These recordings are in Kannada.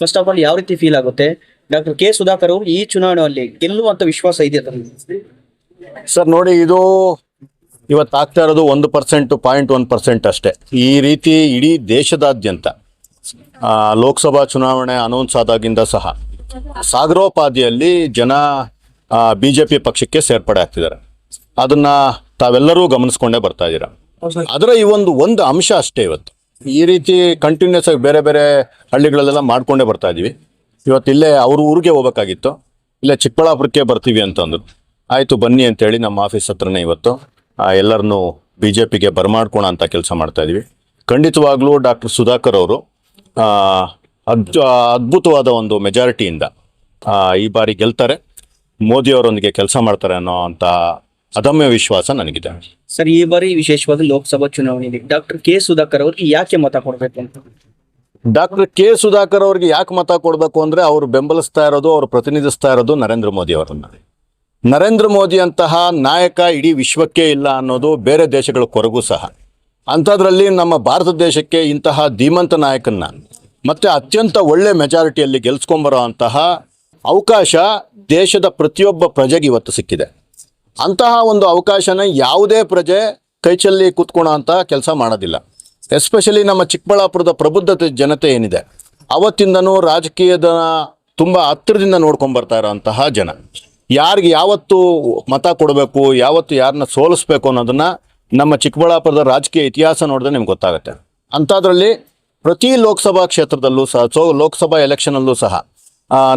ಫಸ್ಟ್ ಆಫ್ ಆಲ್ ಯಾವ ರೀತಿ ಫೀಲ್ ಆಗುತ್ತೆ? ಡಾಕ್ಟರ್ ಕೆ ಸುಧಾಕರ್ ಅವರು ಈ ಚುನಾವಣೆಯಲ್ಲಿ ಗೆಲ್ಲುವಂತ ವಿಶ್ವಾಸ ಇದೆ ಸರ್ ನೋಡಿ ಇದು ಇವತ್ತು ಆಗ್ತಾ ಇರೋದು ಒಂದು ಪರ್ಸೆಂಟ್ ಪಾಯಿಂಟ್ ಒನ್ ಪರ್ಸೆಂಟ್ ಅಷ್ಟೇ. ಈ ರೀತಿ ಇಡೀ ದೇಶದಾದ್ಯಂತ ಲೋಕಸಭಾ ಚುನಾವಣೆ ಅನೌನ್ಸ್ ಆದಾಗಿಂದ ಸಹ ಸಾಗರೋಪಾದಿಯಲ್ಲಿ ಜನ ಬಿ ಜೆ ಪಿ ಪಕ್ಷಕ್ಕೆ ಸೇರ್ಪಡೆ ಆಗ್ತಿದ್ದಾರೆ. ಅದನ್ನ ತಾವೆಲ್ಲರೂ ಗಮನಿಸ್ಕೊಂಡೇ ಬರ್ತಾ ಇದ್ದೀರಾ? ಅದರ ಈ ಒಂದು ಒಂದು ಅಂಶ ಅಷ್ಟೇ ಇವತ್ತು. ಈ ರೀತಿ ಕಂಟಿನ್ಯೂಸ್ ಆಗಿ ಬೇರೆ ಬೇರೆ ಹಳ್ಳಿಗಳಲ್ಲೆಲ್ಲ ಮಾಡ್ಕೊಂಡೇ ಬರ್ತಾ ಇದೀವಿ ಇವತ್ತು ಇಲ್ಲೇ ಅವ್ರ ಊರಿಗೆ ಹೋಗ್ಬೇಕಾಗಿತ್ತು. ಇಲ್ಲೇ ಚಿಕ್ಕಬಳ್ಳಾಪುರಕ್ಕೆ ಬರ್ತೀವಿ ಅಂತಂದ್ರು. ಆಯಿತು, ಬನ್ನಿ ಅಂತೇಳಿ ನಮ್ಮ ಆಫೀಸ್ ಹತ್ರನೇ ಇವತ್ತು. ಎಲ್ಲರನ್ನೂ ಬಿ ಜೆ ಪಿಗೆ ಬರಮಾಡ್ಕೋಣ ಅಂತ ಕೆಲಸ ಮಾಡ್ತಾ ಇದೀವಿ ಖಂಡಿತವಾಗ್ಲೂ ಡಾಕ್ಟರ್ ಸುಧಾಕರ್ ಅವರು ಅದ್ ಅದ್ಭುತವಾದ ಒಂದು ಮೆಜಾರಿಟಿಯಿಂದ ಈ ಬಾರಿ ಗೆಲ್ತಾರೆ. ಮೋದಿ ಅವರೊಂದಿಗೆ ಕೆಲಸ ಮಾಡ್ತಾರೆ ಅನ್ನೋ ಅಂತ ಅದಮ್ಯ ವಿಶ್ವಾಸ ನನಗಿದೆ. ಸರ್ ಈ ಬಾರಿ ವಿಶೇಷವಾಗಿ ಲೋಕಸಭಾ ಚುನಾವಣೆಯಲ್ಲಿ ಡಾಕ್ಟರ್ ಕೆ ಸುಧಾಕರ್ ಅವರಿಗೆ ಯಾಕೆ ಮತ ಕೊಡಬೇಕು ಅಂತ? ಡಾಕ್ಟರ್ ಕೆ ಸುಧಾಕರ್ ಅವರಿಗೆ ಯಾಕೆ ಮತ ಕೊಡಬೇಕು ಅಂದ್ರೆ ಅವರು ಬೆಂಬಲಿಸ್ತಾ ಇರೋದು ಅವರು ಪ್ರತಿನಿಧಿಸ್ತಾ ಇರೋದು ನರೇಂದ್ರ ಮೋದಿ ಅವರನ್ನ ನರೇಂದ್ರ ಮೋದಿ ಅಂತಹ ನಾಯಕ ಇಡೀ ವಿಶ್ವಕ್ಕೆ ಇಲ್ಲ ಅನ್ನೋದು ಬೇರೆ ದೇಶಗಳ ಕೊರಗೂ ಸಹ. ಅಂಥದ್ರಲ್ಲಿ ನಮ್ಮ ಭಾರತ ದೇಶಕ್ಕೆ ಇಂತಹ ಧೀಮಂತ ನಾಯಕನ್ನ ಮತ್ತೆ ಅತ್ಯಂತ ಒಳ್ಳೆ ಮೆಜಾರಿಟಿಯಲ್ಲಿ ಗೆಲ್ಸ್ಕೊಂಬರೋ ಅಂತಹ ಅವಕಾಶ ದೇಶದ ಪ್ರತಿಯೊಬ್ಬ ಪ್ರಜೆಗೆ ಇವತ್ತು ಸಿಕ್ಕಿದೆ. ಅಂತಹ ಒಂದು ಅವಕಾಶನ ಯಾವುದೇ ಪ್ರಜೆ ಕೈಚಲ್ಲಿ ಕೂತ್ಕೋಣ ಅಂತ ಕೆಲಸ ಮಾಡೋದಿಲ್ಲ. ಎಸ್ಪೆಷಲಿ ನಮ್ಮ ಚಿಕ್ಕಬಳ್ಳಾಪುರದ ಪ್ರಬುದ್ಧತೆ ಜನತೆ ಏನಿದೆ, ಅವತ್ತಿಂದನೂ ರಾಜಕೀಯದ ತುಂಬ ಹತ್ತಿರದಿಂದ ನೋಡ್ಕೊಂಬರ್ತಾ ಇರೋಂತಹ ಜನ. ಯಾರಿಗೆ ಯಾವತ್ತು ಮತ ಕೊಡಬೇಕು, ಯಾವತ್ತು ಯಾರನ್ನ ಸೋಲಿಸ್ಬೇಕು ಅನ್ನೋದನ್ನ ನಮ್ಮ ಚಿಕ್ಕಬಳ್ಳಾಪುರದ ರಾಜಕೀಯ ಇತಿಹಾಸ ನೋಡಿದ್ರೆ ನಿಮ್ಗೆ ಗೊತ್ತಾಗುತ್ತೆ. ಅಂಥದ್ರಲ್ಲಿ ಪ್ರತಿ ಲೋಕಸಭಾ ಕ್ಷೇತ್ರದಲ್ಲೂ ಸಹ, ಸೊ ಲೋಕಸಭಾ ಎಲೆಕ್ಷನಲ್ಲೂ ಸಹ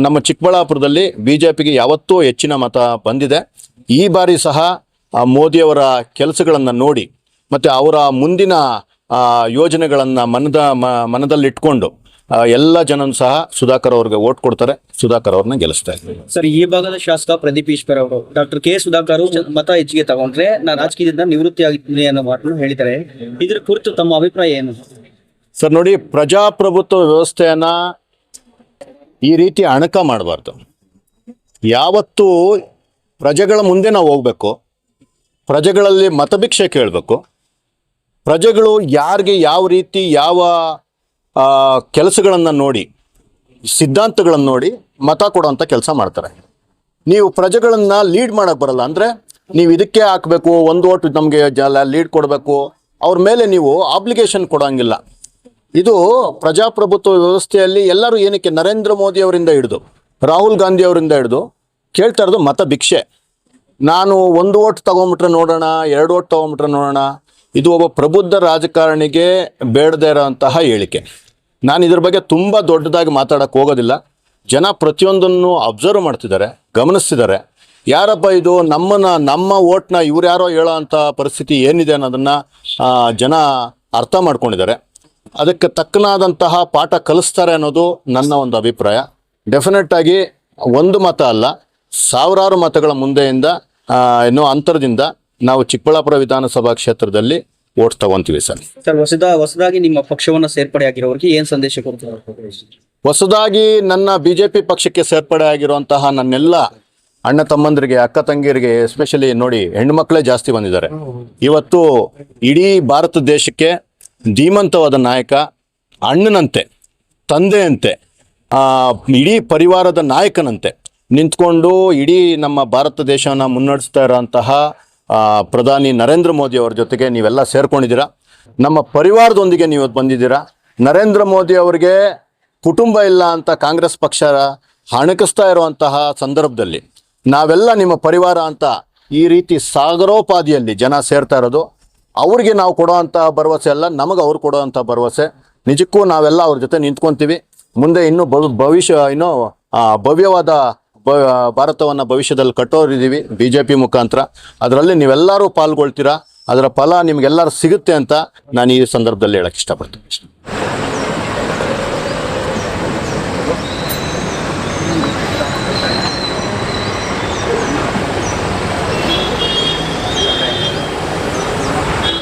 ನಮ್ಮ ಚಿಕ್ಕಬಳ್ಳಾಪುರದಲ್ಲಿ ಬಿ ಜೆ ಪಿಗೆ ಯಾವತ್ತೂ ಹೆಚ್ಚಿನ ಮತ ಬಂದಿದೆ. ಈ ಬಾರಿ ಸಹ ಮೋದಿಯವರ ಕೆಲಸಗಳನ್ನು ನೋಡಿ ಮತ್ತು ಅವರ ಮುಂದಿನ ಆ, ಯೋಜನೆಗಳನ್ನು ಮನದ ಮನದಲ್ಲಿಟ್ಕೊಂಡು ಎಲ್ಲ ಜನನು ಸಹ ಸುಧಾಕರ್ ಅವ್ರಿಗೆ ಓಟ್ ಕೊಡ್ತಾರೆ ಸುಧಾಕರ್ ಅವ್ರನ್ನ ಇದ್ದಾರೆ. ಸರ್ ಈ ಭಾಗದ ಶಾಸಕ ಪ್ರದೀಪ್ ಈಶ್ವರ್ ಅವರು ಡಾಕ್ಟರ್ ಕೆ ಸುಧಾಕರ್ ಅವರು ಮತ ಹೆಚ್ಚಿಗೆ ತಗೊಂಡ್ರೆ ನಾನು ರಾಜಕೀಯದಿಂದ ನಿವೃತ್ತಿ ಆಗಿದ್ದೀನಿ ಅನ್ನೋ ಮಾತನ್ನು ಹೇಳಿದ್ದಾರೆ. ಇದ್ರ ಕುರಿತು ತಮ್ಮ ಅಭಿಪ್ರಾಯ ಏನು? ಸರ್ ನೋಡಿ ಪ್ರಜಾಪ್ರಭುತ್ವ ವ್ಯವಸ್ಥೆಯನ್ನ ಈ ರೀತಿ ಅಣಕ ಮಾಡಬಾರ್ದು. ಯಾವತ್ತೂ ಪ್ರಜೆಗಳ ಮುಂದೆ ನಾವು ಹೋಗ್ಬೇಕು. ಪ್ರಜೆಗಳಲ್ಲಿ ಮತಭಿಕ್ಷೆ ಕೇಳಬೇಕು. ಪ್ರಜೆಗಳು ಯಾರಿಗೆ ಯಾವ ರೀತಿ ಯಾವ ಕೆಲಸಗಳನ್ನು ನೋಡಿ, ಸಿದ್ಧಾಂತಗಳನ್ನು ನೋಡಿ ಮತ ಕೊಡೋಂಥ ಕೆಲಸ ಮಾಡ್ತಾರೆ. ನೀವು ಪ್ರಜೆಗಳನ್ನು ಲೀಡ್ ಮಾಡೋಕ್ಕೆ ಬರಲ್ಲ ಅಂದರೆ ನೀವು ಇದಕ್ಕೆ ಹಾಕಬೇಕು, ಒಂದು ಓಟ್ ನಮಗೆ ಜಲ ಲೀಡ್ ಕೊಡಬೇಕು, ಅವ್ರ ಮೇಲೆ ನೀವು ಆಬ್ಲಿಗೇಷನ್ ಕೊಡೋಂಗಿಲ್ಲ. ಇದು ಪ್ರಜಾಪ್ರಭುತ್ವ ವ್ಯವಸ್ಥೆಯಲ್ಲಿ ಎಲ್ಲರೂ ಏನಕ್ಕೆ ನರೇಂದ್ರ ಮೋದಿ ಅವರಿಂದ ಹಿಡಿದು, ರಾಹುಲ್ ಗಾಂಧಿ ಅವರಿಂದ ಹಿಡಿದು ಕೇಳ್ತಾ ಇರೋದು ಮತ ಭಿಕ್ಷೆ. ನಾನು ಒಂದು ಓಟ್ ತಗೊಂಬಿಟ್ರೆ ನೋಡೋಣ, ಎರಡು ಓಟ್ ತಗೊಂಬಿಟ್ರೆ ನೋಡೋಣ. ಇದು ಒಬ್ಬ ಪ್ರಬುದ್ಧ ರಾಜಕಾರಣಿಗೆ ಬೇಡದೇ ಇರೋಂತಹ ಹೇಳಿಕೆ. ನಾನು ಇದ್ರ ಬಗ್ಗೆ ತುಂಬ ದೊಡ್ಡದಾಗಿ ಮಾತಾಡಕ್ಕೆ ಹೋಗೋದಿಲ್ಲ. ಜನ ಪ್ರತಿಯೊಂದನ್ನು ಅಬ್ಸರ್ವ್ ಮಾಡ್ತಿದ್ದಾರೆ, ಗಮನಿಸ್ತಿದ್ದಾರೆ. ಯಾರಪ್ಪ ಇದು ನಮ್ಮನ್ನ, ನಮ್ಮ ಓಟ್ನ ಇವ್ರು ಯಾರೋ ಹೇಳೋ ಅಂಥ ಪರಿಸ್ಥಿತಿ ಏನಿದೆ ಅನ್ನೋದನ್ನ ಜನ ಅರ್ಥ ಮಾಡ್ಕೊಂಡಿದ್ದಾರೆ. ಅದಕ್ಕೆ ತಕ್ಕನಾದಂತಹ ಪಾಠ ಕಲಿಸ್ತಾರೆ ಅನ್ನೋದು ನನ್ನ ಒಂದು ಅಭಿಪ್ರಾಯ. ಡೆಫಿನೆಟ್ ಆಗಿ ಒಂದು ಮತ ಅಲ್ಲ. ಸಾವಿರಾರು ಮತಗಳ ಮುಂದೆಯಿಂದ ಏನೋ ಅಂತರದಿಂದ ನಾವು ಚಿಕ್ಕಬಳ್ಳಾಪುರ ವಿಧಾನಸಭಾ ಕ್ಷೇತ್ರದಲ್ಲಿ ಓಟ್ ತಗೊಂತೀವಿ ಸರ್. ಸರ್ ಹೊಸದ ಹೊಸದಾಗಿ ನಿಮ್ಮ ಪಕ್ಷವನ್ನ ಸೇರ್ಪಡೆ ಆಗಿರೋರಿಗೆ ಏನ್ ಸಂದೇಶ ಕೊಡ್ತಾರೆ? ಹೊಸದಾಗಿ ನನ್ನ ಬಿಜೆಪಿ ಪಕ್ಷಕ್ಕೆ ಸೇರ್ಪಡೆ ಆಗಿರುವಂತಹ ನನ್ನೆಲ್ಲ ಅಣ್ಣ ತಮ್ಮಂದಿರಿಗೆ ಅಕ್ಕ ತಂಗಿಯರಿಗೆ ಎಸ್ಪೆಷಲಿ ನೋಡಿ ಹೆಣ್ಮಕ್ಳೇ ಜಾಸ್ತಿ ಬಂದಿದ್ದಾರೆ. ಇವತ್ತು ಇಡೀ ಭಾರತ ದೇಶಕ್ಕೆ ಧೀಮಂತವಾದ ನಾಯಕ ಅಣ್ಣನಂತೆ ತಂದೆಯಂತೆ ಆ, ಇಡೀ ಪರಿವಾರದ ನಾಯಕನಂತೆ ನಿಂತ್ಕೊಂಡು ಇಡೀ ನಮ್ಮ ಭಾರತ ದೇಶವನ್ನು ಮುನ್ನಡೆಸ್ತಾ ಇರೋಂತಹ ಪ್ರಧಾನಿ ನರೇಂದ್ರ ಮೋದಿ ಅವರ ಜೊತೆಗೆ ನೀವೆಲ್ಲ ಸೇರ್ಕೊಂಡಿದ್ದೀರಾ? ನಮ್ಮ ಪರಿವಾರದೊಂದಿಗೆ ನೀವು ಬಂದಿದ್ದೀರಾ? ನರೇಂದ್ರ ಮೋದಿ ಅವರಿಗೆ ಕುಟುಂಬ ಇಲ್ಲ ಅಂತ ಕಾಂಗ್ರೆಸ್ ಪಕ್ಷ ಹಣಕಿಸ್ತಾ ಇರುವಂತಹ ಸಂದರ್ಭದಲ್ಲಿ ನಾವೆಲ್ಲ ನಿಮ್ಮ ಪರಿವಾರ ಅಂತ ಈ ರೀತಿ ಸಾಗರೋಪಾದಿಯಲ್ಲಿ ಜನ ಸೇರ್ತಾ ಇರೋದು, ಅವ್ರಿಗೆ ನಾವು ಕೊಡೋವಂಥ ಭರವಸೆ ಅಲ್ಲ, ನಮಗೆ ಅವ್ರು ಕೊಡೋವಂಥ ಭರವಸೆ. ನಿಜಕ್ಕೂ ನಾವೆಲ್ಲ ಅವ್ರ ಜೊತೆ ನಿಂತ್ಕೊಂತೀವಿ. ಮುಂದೆ ಇನ್ನೂ ಭವ್- ಭವಿಷ್ಯ, ಇನ್ನೂ ಭವ್ಯವಾದ ಭಾರತವನ್ನ ಭವಿಷ್ಯದಲ್ಲಿ ಕಟ್ಟೋರಿದ್ದೀವಿ ಬಿ ಜೆ ಪಿ ಮುಖಾಂತರ. ಅದರಲ್ಲಿ ನೀವೆಲ್ಲರೂ ಪಾಲ್ಗೊಳ್ತೀರಾ? ಅದರ ಫಲ ನಿಮಗೆಲ್ಲರೂ ಸಿಗುತ್ತೆ ಅಂತ ನಾನು ಈ ಸಂದರ್ಭದಲ್ಲಿ ಹೇಳಕ್ಕೆ ಇಷ್ಟಪಡ್ತೀನಿ.